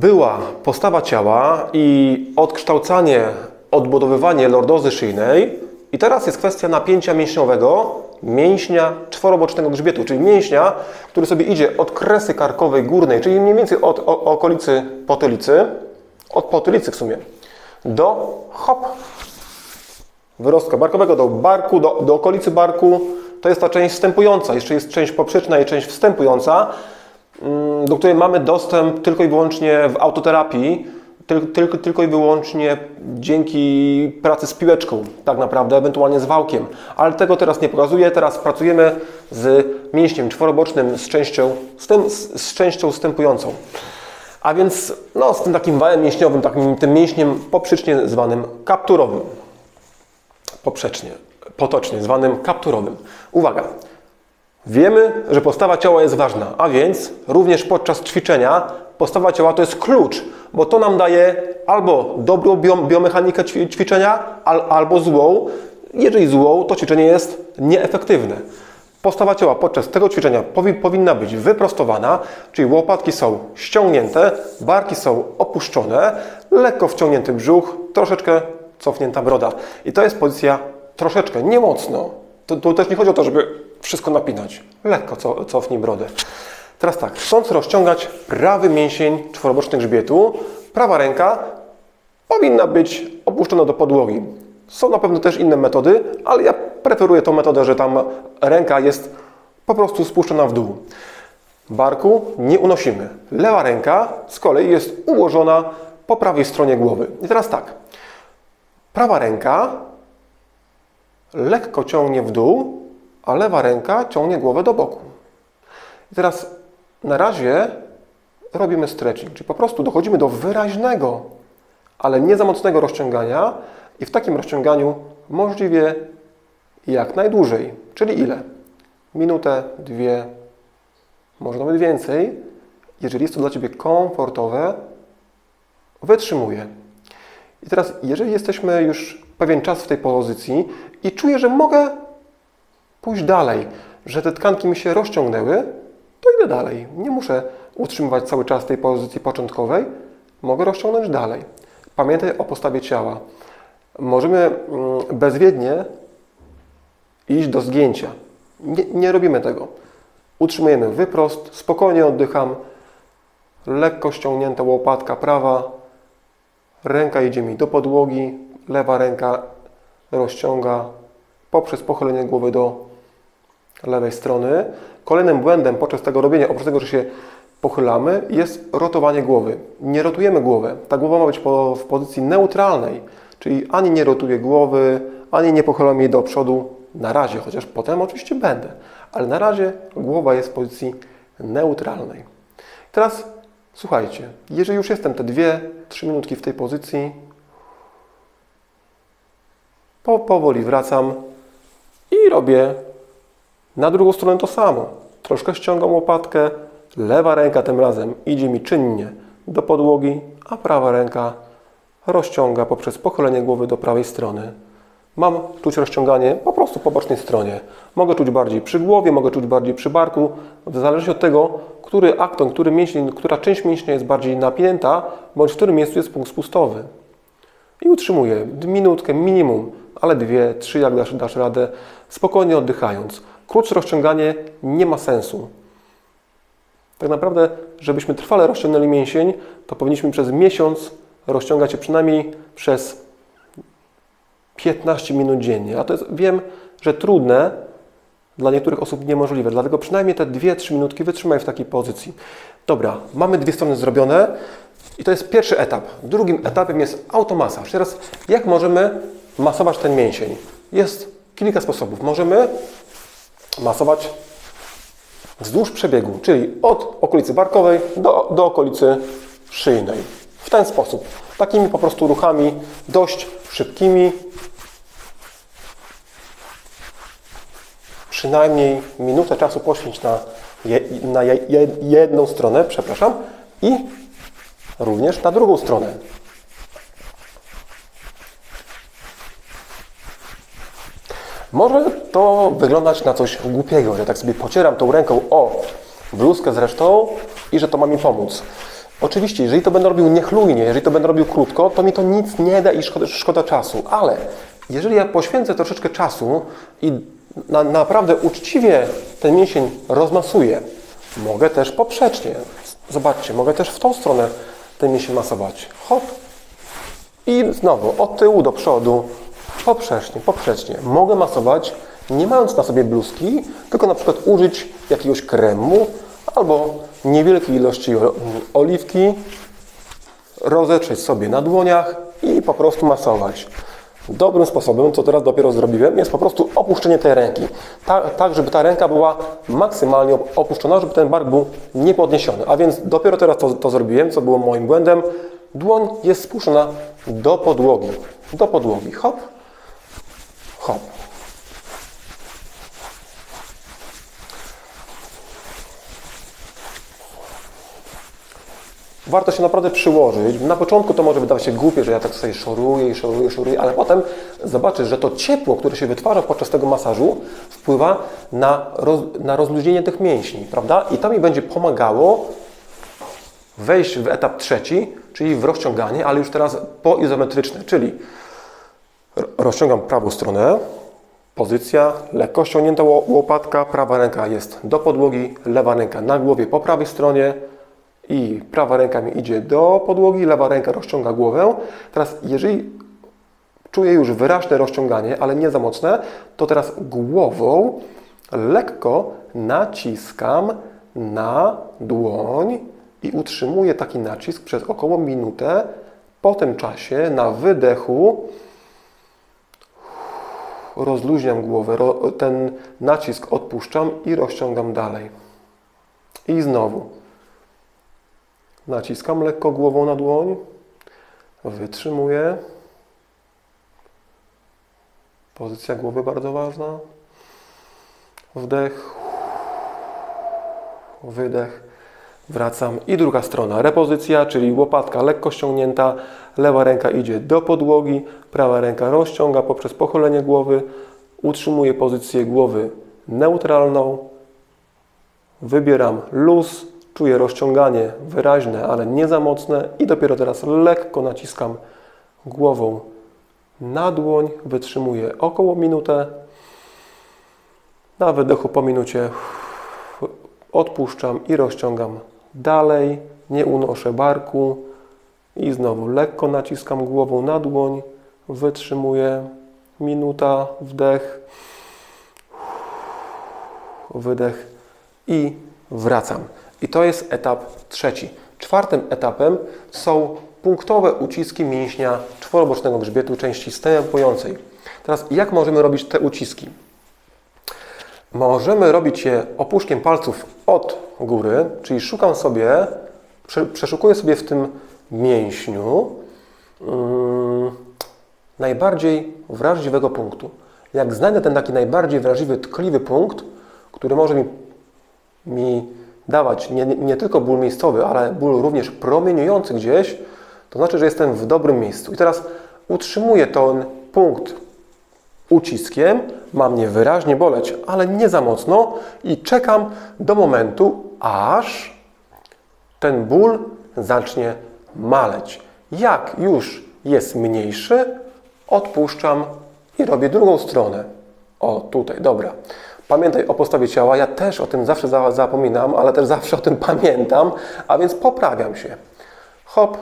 była postawa ciała i odkształcanie, odbudowywanie lordozy szyjnej i teraz jest kwestia napięcia mięśniowego mięśnia czworobocznego grzbietu, czyli mięśnia, który sobie idzie od kresy karkowej górnej, czyli mniej więcej od o, okolicy potylicy, od potylicy w sumie, do hop, wyrostka barkowego do barku, do, do okolicy barku. To jest ta część wstępująca. Jeszcze jest część poprzeczna i część wstępująca, do której mamy dostęp tylko i wyłącznie w autoterapii, tylko, tylko, tylko i wyłącznie dzięki pracy z piłeczką, tak naprawdę, ewentualnie z wałkiem. Ale tego teraz nie pokazuję. Teraz pracujemy z mięśniem czworobocznym z częścią, z, tym, z, z częścią wstępującą. A więc no, z tym takim wałem mięśniowym, takim tym mięśniem poprzecznie zwanym kapturowym poprzecznie, potocznie, zwanym kapturowym. Uwaga! Wiemy, że postawa ciała jest ważna, a więc również podczas ćwiczenia postawa ciała to jest klucz, bo to nam daje albo dobrą biom- biomechanikę ćwi- ćwiczenia, al- albo złą. Jeżeli złą, to ćwiczenie jest nieefektywne. Postawa ciała podczas tego ćwiczenia powi- powinna być wyprostowana, czyli łopatki są ściągnięte, barki są opuszczone, lekko wciągnięty brzuch, troszeczkę cofnięta broda. I to jest pozycja troszeczkę, nie mocno. To, to też nie chodzi o to, żeby wszystko napinać. Lekko co, cofnij brodę. Teraz tak, chcąc rozciągać prawy mięsień czworoboczny grzbietu, prawa ręka powinna być opuszczona do podłogi. Są na pewno też inne metody, ale ja preferuję tą metodę, że tam ręka jest po prostu spuszczona w dół. Barku nie unosimy. Lewa ręka z kolei jest ułożona po prawej stronie głowy. I teraz tak. Prawa ręka lekko ciągnie w dół, a lewa ręka ciągnie głowę do boku. I teraz na razie robimy stretching, czyli po prostu dochodzimy do wyraźnego, ale nie za mocnego rozciągania i w takim rozciąganiu możliwie jak najdłużej. Czyli ile? Minutę, dwie, może nawet więcej. Jeżeli jest to dla Ciebie komfortowe, wytrzymuję. I teraz, jeżeli jesteśmy już pewien czas w tej pozycji i czuję, że mogę pójść dalej, że te tkanki mi się rozciągnęły, to idę dalej. Nie muszę utrzymywać cały czas tej pozycji początkowej. Mogę rozciągnąć dalej. Pamiętaj o postawie ciała. Możemy mm, bezwiednie iść do zgięcia. Nie, nie robimy tego. Utrzymujemy wyprost, spokojnie oddycham, lekko ściągnięta łopatka prawa, ręka idzie mi do podłogi, lewa ręka rozciąga poprzez pochylenie głowy do lewej strony. Kolejnym błędem podczas tego robienia, oprócz tego, że się pochylamy, jest rotowanie głowy. Nie rotujemy głowy. Ta głowa ma być po, w pozycji neutralnej, czyli ani nie rotuję głowy, ani nie pochylam jej do przodu na razie, chociaż potem oczywiście będę, ale na razie głowa jest w pozycji neutralnej. Teraz słuchajcie, jeżeli już jestem te 2-3 minutki w tej pozycji, po, powoli wracam i robię na drugą stronę to samo. Troszkę ściągam łopatkę, lewa ręka tym razem idzie mi czynnie do podłogi, a prawa ręka rozciąga poprzez pochylenie głowy do prawej strony. Mam czuć rozciąganie po prostu po bocznej stronie. Mogę czuć bardziej przy głowie, mogę czuć bardziej przy barku, w zależności od tego, który akton, który mięsień, która część mięśnia jest bardziej napięta, bądź w którym miejscu jest punkt spustowy. I utrzymuję minutkę minimum, ale dwie, trzy, jak dasz, dasz radę, spokojnie oddychając. Krótsze rozciąganie nie ma sensu. Tak naprawdę, żebyśmy trwale rozciągnęli mięsień, to powinniśmy przez miesiąc rozciągać się przynajmniej przez 15 minut dziennie. A to jest, wiem, że trudne, dla niektórych osób niemożliwe. Dlatego przynajmniej te 2-3 minutki wytrzymaj w takiej pozycji. Dobra, mamy dwie strony zrobione i to jest pierwszy etap. Drugim etapem jest automasaż. Teraz jak możemy masować ten mięsień? Jest kilka sposobów. Możemy masować wzdłuż przebiegu, czyli od okolicy barkowej do, do okolicy szyjnej. W ten sposób. Takimi po prostu ruchami dość szybkimi. Przynajmniej minutę czasu poświęć na, je, na je, jedną stronę, przepraszam, i również na drugą stronę. Może to wyglądać na coś głupiego, że tak sobie pocieram tą ręką o bluzkę zresztą i że to ma mi pomóc. Oczywiście, jeżeli to będę robił niechlujnie, jeżeli to będę robił krótko, to mi to nic nie da i szkoda, szkoda czasu. Ale jeżeli ja poświęcę troszeczkę czasu i na, naprawdę uczciwie ten mięsień rozmasuję, mogę też poprzecznie. Zobaczcie, mogę też w tą stronę ten mięsień masować. Hop. I znowu od tyłu do przodu, poprzecznie, poprzecznie. Mogę masować nie mając na sobie bluzki, tylko na przykład użyć jakiegoś kremu albo niewielkiej ilości oliwki, rozetrzeć sobie na dłoniach i po prostu masować. Dobrym sposobem, co teraz dopiero zrobiłem, jest po prostu opuszczenie tej ręki. Tak, tak żeby ta ręka była maksymalnie op- opuszczona, żeby ten bark był niepodniesiony. A więc dopiero teraz to, to zrobiłem, co było moim błędem. Dłoń jest spuszczona do podłogi. Do podłogi. Hop, warto się naprawdę przyłożyć. Na początku to może wydawać się głupie, że ja tak sobie szoruję i szoruję, szoruję, ale potem zobaczysz, że to ciepło, które się wytwarza podczas tego masażu, wpływa na, roz, na rozluźnienie tych mięśni, prawda? I to mi będzie pomagało wejść w etap trzeci, czyli w rozciąganie, ale już teraz poizometryczne, czyli rozciągam prawą stronę, Pozycja, lekko ściągnięta ło- łopatka, prawa ręka jest do podłogi, lewa ręka na głowie po prawej stronie i prawa ręka mi idzie do podłogi, lewa ręka rozciąga głowę. Teraz jeżeli czuję już wyraźne rozciąganie, ale nie za mocne, to teraz głową lekko naciskam na dłoń i utrzymuję taki nacisk przez około minutę. Po tym czasie na wydechu rozluźniam głowę, ro, ten nacisk odpuszczam i rozciągam dalej. I znowu naciskam lekko głową na dłoń, wytrzymuję. Pozycja głowy bardzo ważna. Wdech, wydech, wracam. I druga strona, repozycja, czyli łopatka lekko ściągnięta, lewa ręka idzie do podłogi, prawa ręka rozciąga poprzez pochylenie głowy, utrzymuję pozycję głowy neutralną, wybieram luz, czuję rozciąganie wyraźne, ale nie za mocne. I dopiero teraz lekko naciskam głową na dłoń, wytrzymuję około minutę. Na wydechu po minucie odpuszczam i rozciągam dalej, nie unoszę barku i znowu lekko naciskam głową na dłoń, wytrzymuję minuta, wdech, wydech i wracam. I to jest etap trzeci. Czwartym etapem są punktowe uciski mięśnia czworobocznego grzbietu części stępującej. Teraz jak możemy robić te uciski? Możemy robić je opuszkiem palców od góry, czyli szukam sobie, prze- przeszukuję sobie w tym mięśniu mm, najbardziej wrażliwego punktu. Jak znajdę ten taki najbardziej wrażliwy, tkliwy punkt, który może mi, mi dawać nie, nie tylko ból miejscowy, ale ból również promieniujący gdzieś, to znaczy, że jestem w dobrym miejscu. I teraz utrzymuję ten punkt uciskiem, ma mnie wyraźnie boleć, ale nie za mocno i czekam do momentu, aż ten ból zacznie maleć. Jak już jest mniejszy, odpuszczam i robię drugą stronę. O, tutaj, dobra. Pamiętaj o postawie ciała, ja też o tym zawsze za- zapominam, ale też zawsze o tym pamiętam, a więc poprawiam się. Hop,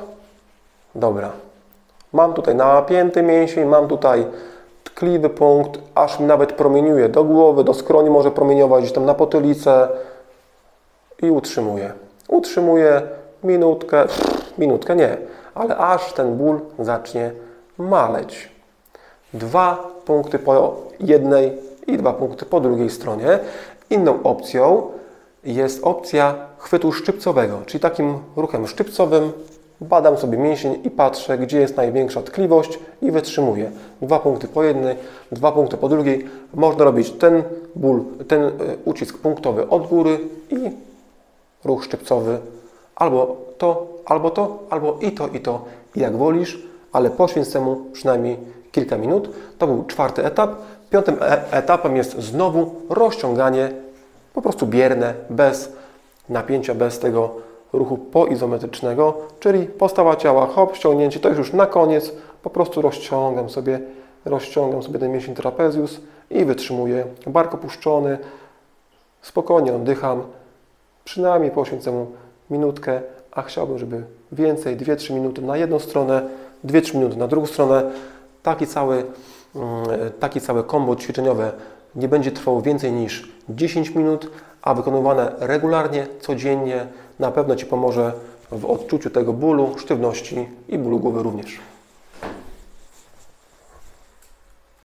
dobra. Mam tutaj napięty mięsień, mam tutaj tkliwy punkt, aż nawet promieniuje do głowy, do skroni może promieniować, gdzieś tam na potylicę i utrzymuję. Utrzymuję minutkę, minutkę nie, ale aż ten ból zacznie maleć. Dwa punkty po jednej i dwa punkty po drugiej stronie. Inną opcją jest opcja chwytu szczypcowego, czyli takim ruchem szczypcowym badam sobie mięsień i patrzę, gdzie jest największa tkliwość i wytrzymuję. Dwa punkty po jednej, dwa punkty po drugiej. Można robić ten ból, ten e, ucisk punktowy od góry i ruch szczypcowy albo to, albo to, albo i to, i to, jak wolisz, ale poświęć temu przynajmniej kilka minut. To był czwarty etap. Piątym e- etapem jest znowu rozciąganie, po prostu bierne, bez napięcia, bez tego ruchu poizometrycznego, czyli postawa ciała, hop, ściągnięcie, to już na koniec, po prostu rozciągam sobie, rozciągam sobie ten mięsień trapezius i wytrzymuję, bark opuszczony, spokojnie oddycham, przynajmniej poświęcę mu minutkę, a chciałbym, żeby więcej, 2-3 minuty na jedną stronę, 2-3 minuty na drugą stronę. Taki cały, mm, taki całe kombo ćwiczeniowe nie będzie trwało więcej niż 10 minut, a wykonywane regularnie, codziennie na pewno Ci pomoże w odczuciu tego bólu, sztywności i bólu głowy również.